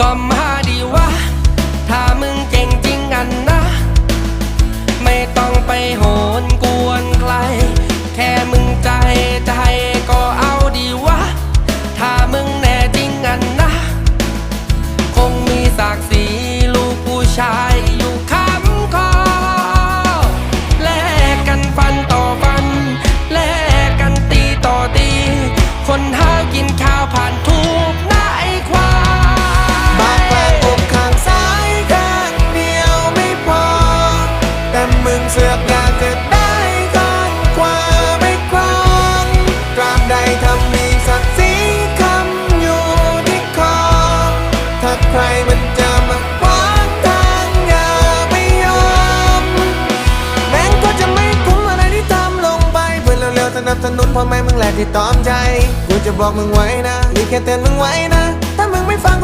ก็มาดีวะ ถ้ามึงเก่งจริงอันนะ ไม่ต้องไปโหนกวนใคร แค่มึงใจใจก็เอาดีวะ ถ้ามึงแน่จริงอันนะ คงมีศักดิ์ศรีลูกผู้ชาย เสือกอยากจะได้ข้างขวาไม่ครองตราบใดทำมีศักดิ์ศรีคำอยู่ที่คอ ถ้าใครมันจะมาขวางทางอย่าไม่ยอม แม่งก็จะไม่คุ้มอะไรที่ทำลงไป เพื่อนเร็วๆสนับสนุนพ่อแม่มึงแหละที่ตอมใจ กูจะบอกมึงไว้นะ นี่แค่เตือนมึงไว้นะ ถ้ามึงไม่ฟังกู